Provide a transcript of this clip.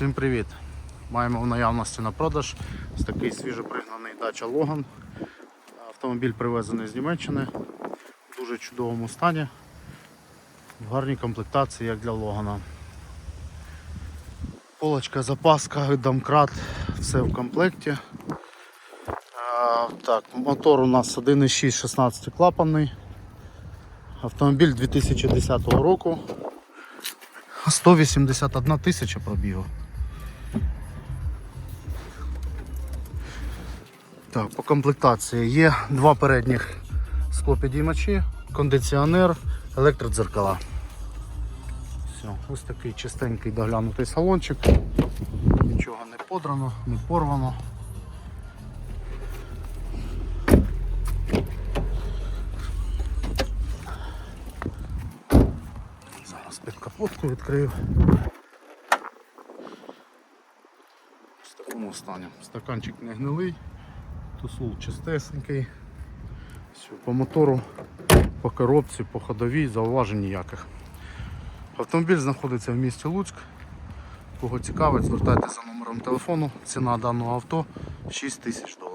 Всім привіт! Маємо в наявності на продаж ось такий свіжопригнаний дача Логан. Автомобіль привезений з Німеччини в дуже чудовому стані, в гарній комплектації, як для Логана. Полочка, запаска, домкрат, все в комплекті. Так, мотор у нас 1.6 16 клапанний. Автомобіль 2010 року. 181 тисяча пробігу. Так, по комплектації є два передніх склопідіймачі, кондиціонер, електродзеркала. Все, ось такий чистенький доглянутий салончик. Нічого не подрано, не порвано. Зараз під капотку відкрию. Такому стані. Стаканчик не гнилий, тусул чистесенький. Все, по мотору, по коробці, по ходовій, зауважень ніяких. Автомобіль знаходиться в місті Луцьк. Кого цікавить, звертайтеся за номером телефону. Ціна даного авто 6 тисяч доларів.